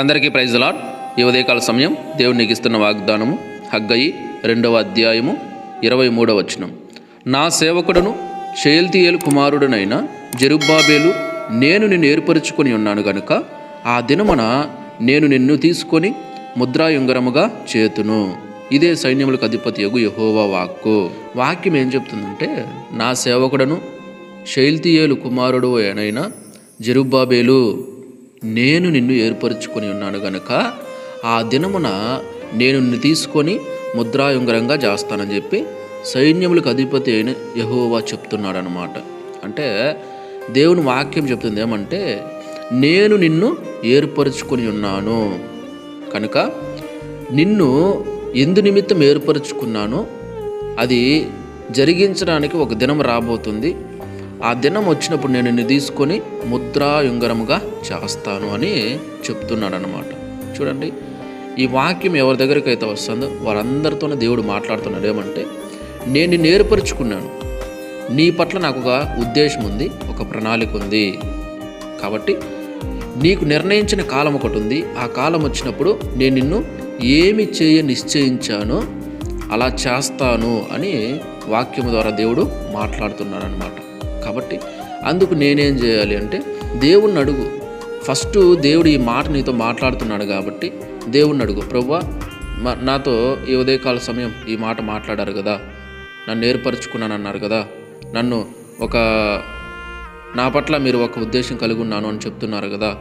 అందరికీ praise lord ఈ ఉదయకాల సమయం దేవుడు ఇస్తున్న వాగ్దానము హగ్గయి రెండవ అధ్యాయము ఇరవై మూడవ వచనం. నా సేవకుడను షేల్తియేలు కుమారుడనైన జెరుబ్బాబేలు నేను నిన్ను ఏర్పరుచుకొని ఉన్నాను గనుక ఆ దినమున నేను నిన్ను తీసుకొని ముద్రాయుంగరముగా చేతును. ఇదే సైన్యములకు అధిపతి యగు యహోవా వాక్కు. వాక్యం ఏం చెప్తుందంటే నా సేవకుడను శైల్తియేలు కుమారుడు అయిన జెరుబ్బాబేలు నేను నిన్ను ఏర్పరచుకొని ఉన్నాను గనక ఆ దినమున నేను నిన్ను తీసుకొని ముద్రాయుంగరంగా చేస్తానని చెప్పి సైన్యములకు అధిపతి అయిన యహోవా చెప్తున్నాడు అనమాట అంటే దేవుని వాక్యం చెప్తుంది ఏమంటే నేను నిన్ను ఏర్పరచుకొని ఉన్నాను. కనుక నిన్ను ఎందు నిమిత్తం ఏర్పరచుకున్నానో అది జరిగించడానికి ఒక దినం రాబోతుంది. ఆ దినం వచ్చినప్పుడు నేను నిన్ను తీసుకొని ముద్రాయుంగరముగా చేస్తాను అని చెప్తున్నాడు అనమాట చూడండి ఈ వాక్యం ఎవరి దగ్గరికి అయితే వస్తుందో వారందరితోనే దేవుడు మాట్లాడుతున్నాడు. ఏమంటే నేను నిన్ను ఏర్పరచుకున్నాను. నీ పట్ల నాకు ఒక ఉద్దేశం ఉంది ఒక ప్రణాళిక ఉంది. కాబట్టి నీకు నిర్ణయించిన కాలం ఒకటి ఉంది. ఆ కాలం వచ్చినప్పుడు నేను నిన్ను ఏమి చేయ నిశ్చయించానో అలా చేస్తాను అని వాక్యం ద్వారా దేవుడు మాట్లాడుతున్నాడు అనమాట కాబట్టి అందుకు నేనేం చేయాలి అంటే దేవుణ్ణి అడుగు. ఫస్ట్ దేవుడు ఈ మాట నీతో మాట్లాడుతున్నాడు కాబట్టి దేవుణ్ణి అడుగు. ప్రవ్వా నాతో ఈ ఉదయకాల సమయం ఈ మాట మాట్లాడారు కదా. నన్ను ఏర్పరచుకున్నాను అన్నారు కదా. నన్ను ఒక నా పట్ల మీరు ఒక ఉద్దేశం కలిగి ఉన్నాను అని చెప్తున్నారు కదా.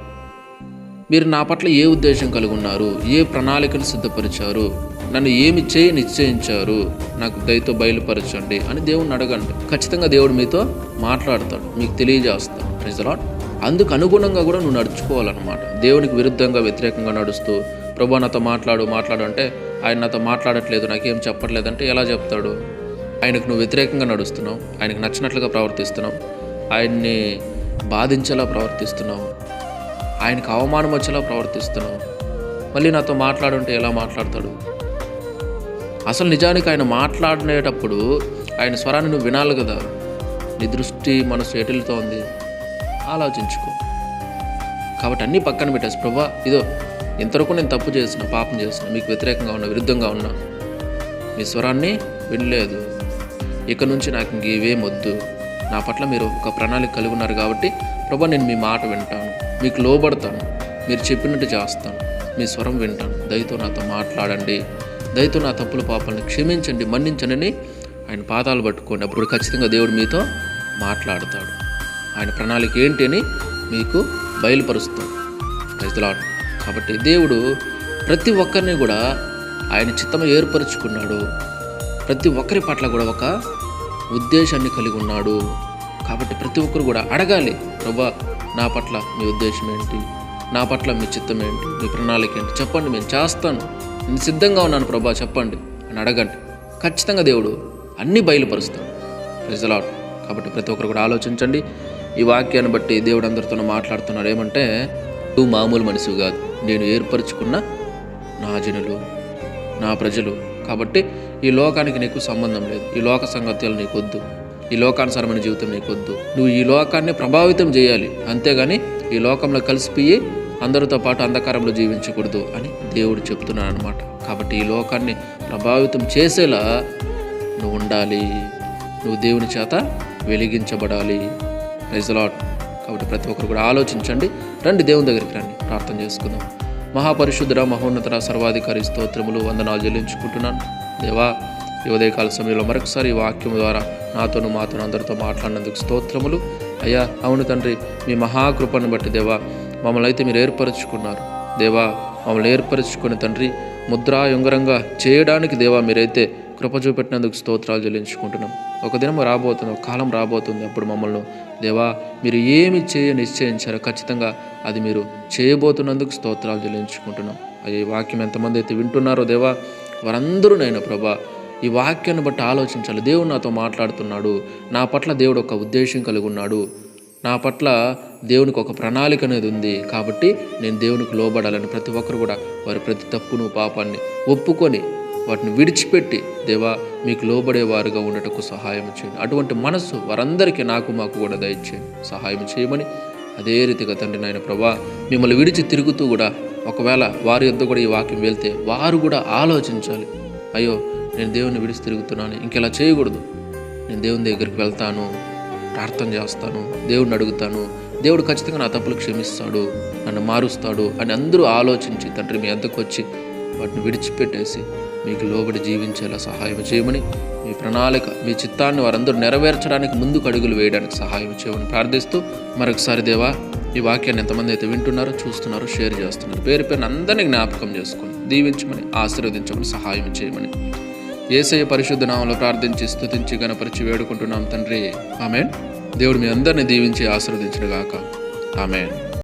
మీరు నా పట్ల ఏ ఉద్దేశం కలిగి ఉన్నారు? ఏ ప్రణాళికను సిద్ధపరిచారు? నన్ను ఏమి చేయ నిశ్చయించారు? నాకు దయతో బయలుపరచండి అని దేవుణ్ణి అడగండి. ఖచ్చితంగా దేవుడు మీతో మాట్లాడతాడు. మీకు తెలియజేస్తాడు. రిజలాట్ అందుకు అనుగుణంగా కూడా నువ్వు నడుచుకోవాలన్నమాట. దేవునికి విరుద్ధంగా వ్యతిరేకంగా నడుస్తూ ప్రభా నాతో మాట్లాడు మాట్లాడు అంటే ఆయన నాతో మాట్లాడట్లేదు నాకేం చెప్పట్లేదంటే ఎలా చెప్తాడు? ఆయనకు నువ్వు వ్యతిరేకంగా నడుస్తున్నావు ఆయనకు నచ్చినట్లుగా ప్రవర్తిస్తున్నావు ఆయన్ని బాధించేలా ప్రవర్తిస్తున్నావు ఆయనకు అవమానం వచ్చేలా ప్రవర్తిస్తున్నావు. మళ్ళీ నాతో మాట్లాడుంటే ఎలా మాట్లాడతాడు? అసలు నిజానికి ఆయన మాట్లాడేటప్పుడు ఆయన స్వరాన్ని నువ్వు వినాలి కదా. నీ దృష్టి మనసు ఎటులతో ఉంది? ఆలోచించుకో. కాబట్టి అన్నీ పక్కన పెట్టేసి ప్రభా ఇదో ఇంతవరకు నేను తప్పు చేసిన పాపం చేసిన మీకు వ్యతిరేకంగా ఉన్నా విరుద్ధంగా ఉన్నా మీ స్వరాన్ని వినలేదు. ఇక నుంచి నాకు ఇంక ఇవేం వద్దు నా పట్ల మీరు ఒక ప్రణాళిక కలిగి ఉన్నారు కాబట్టి ప్రభా నేను మీ మాట వింటాను. మీకు లోబడతాను. మీరు చెప్పినట్టు చేస్తాను. మీ స్వరం వింటాను. దయతో నాతో మాట్లాడండి. దయతో నా తప్పుల పాపాలను క్షమించండి మన్నించండి ఆయన పాదాలు పట్టుకోండి అప్పుడు ఖచ్చితంగా దేవుడు మీతో మాట్లాడతాడు. ఆయన ప్రణాళిక ఏంటి అని మీకు బయలుపరుస్తాడు. రైతులాడు కాబట్టి దేవుడు ప్రతి ఒక్కరిని కూడా ఆయన చిత్తము ఏర్పరచుకున్నాడు. ప్రతి ఒక్కరి పట్ల కూడా ఒక ఉద్దేశాన్ని కలిగి ఉన్నాడు. కాబట్టి ప్రతి ఒక్కరు కూడా అడగాలి ప్రభా నా పట్ల మీ ఉద్దేశం ఏంటి? నా పట్ల మీ చిత్తం ఏంటి? మీ ప్రణాళిక ఏంటి? చెప్పండి నేను చేస్తాను. నేను సిద్ధంగా ఉన్నాను ప్రభా చెప్పండి. అని అడగండి. ఖచ్చితంగా దేవుడు అన్నీ బయలుపరుస్తాడు. ప్రజలాడు కాబట్టి ప్రతి ఒక్కరు కూడా ఆలోచించండి. ఈ వాక్యాన్ని బట్టి దేవుడు అందరితోనూ మాట్లాడుతున్నాడు ఏమంటే నువ్వు మామూలు మనిషి కాదు. నేను ఏర్పరచుకున్న నా జనులు నా ప్రజలు. కాబట్టి ఈ లోకానికి నీకు సంబంధం లేదు. ఈ లోక సంగత్యాలు నీకొద్దు ఈ లోకానుసారమైన జీవితం నీకొద్దు నువ్వు ఈ లోకాన్ని ప్రభావితం చేయాలి. అంతేగాని ఈ లోకంలో కలిసిపోయి అందరితో పాటు అంధకారంలో జీవించకూడదు అని దేవుడు చెప్తున్నాడు అనమాట కాబట్టి ఈ లోకాన్ని ప్రభావితం చేసేలా నువ్వు ఉండాలి. నువ్వు దేవుని చేత వెలిగించబడాలి. రైజలాట్ కాబట్టి ప్రతి ఒక్కరు కూడా ఆలోచించండి. రండి దేవుని దగ్గరికి రండి. ప్రార్థన చేసుకుందాం. మహాపరిశుద్ధుడ మహోన్నతర సర్వాధికారి స్తోత్రములు వందనాలు చెల్లించుకుంటున్నాను. దేవా ఈ ఉదయకాల సమయంలో మరొకసారి ఈ వాక్యం ద్వారా నాతోను మాతోను అందరితో మాట్లాడినందుకు స్తోత్రములు. అయ్యా అవును తండ్రి మీ మహాకృపను బట్టి దేవా మమ్మల్ని అయితే మీరు ఏర్పరచుకున్నారు. దేవా మమ్మల్ని ఏర్పరచుకుని తండ్రి ముద్రాయుంగరంగా చేయడానికి దేవా మీరైతే కృప చూపెట్టినందుకు స్తోత్రాలు చెల్లించుకుంటున్నాం. ఒక దినం రాబోతుంది ఒక కాలం రాబోతుంది. అప్పుడు మమ్మల్ని దేవా మీరు ఏమి చేయ నిశ్చయించారో ఖచ్చితంగా అది మీరు చేయబోతున్నందుకు స్తోత్రాలు చెల్లించుకుంటున్నాం. అయ్యే వాక్యం ఎంతమంది అయితే వింటున్నారో దేవా వారందరూ నేను ప్రభా ఈ వాక్యాన్ని బట్టి ఆలోచించాలి. దేవుడు నాతో మాట్లాడుతున్నాడు. నా పట్ల దేవుడు ఒక ఉద్దేశం కలిగి ఉన్నాడు. నా పట్ల దేవునికి ఒక ప్రణాళిక అనేది ఉంది కాబట్టి నేను దేవునికి లోబడాలని ప్రతి ఒక్కరు కూడా వారి ప్రతి తప్పును పాపాన్ని ఒప్పుకొని వాటిని విడిచిపెట్టి దేవా మీకు లోబడేవారుగా ఉండటకు సహాయం చేయండి. అటువంటి మనస్సు వారందరికీ నాకు మాకు కూడా దయచేయండి. సహాయం చేయమని అదే రీతిగా తండ్రి నాయన ప్రభా మిమ్మల్ని విడిచి తిరుగుతూ కూడా ఒకవేళ వారి యొద్ద కూడా ఈ వాక్యం వెళ్తే వారు కూడా ఆలోచించాలి. అయ్యో నేను దేవుని విడిచి తిరుగుతున్నాను ఇంకెలా చేయకూడదు? నేను దేవుని దగ్గరికి వెళ్తాను ప్రార్థన చేస్తాను. దేవుడిని అడుగుతాను. దేవుడు ఖచ్చితంగా నా తప్పులు క్షమిస్తాడు నన్ను మారుస్తాడు అని అందరూ ఆలోచించి తండ్రి మీ అద్దకు వచ్చి వాటిని విడిచిపెట్టేసి మీకు లోబడి జీవించేలా సహాయం చేయమని మీ ప్రణాళిక మీ చిత్తాన్ని వారందరూ నెరవేర్చడానికి ముందుకు అడుగులు వేయడానికి సహాయం చేయమని ప్రార్థిస్తూ మరొకసారి దేవా ఈ వాక్యాన్ని ఎంతమంది అయితే వింటున్నారో చూస్తున్నారో షేర్ చేస్తున్నారు. పేరు పేరుని అందరినీ జ్ఞాపకం చేసుకొని దీవించమని ఆశీర్వదించమని సహాయం చేయమని. ఏసయ్య పరిశుద్ధ నామంలో ప్రార్థించి స్థుతించి గణపరిచి వేడుకుంటున్నాం తండ్రి. ఆమెన్. దేవుడు మీ అందరిని దీవించి ఆశీర్వదించిన గాక. ఆమెన్.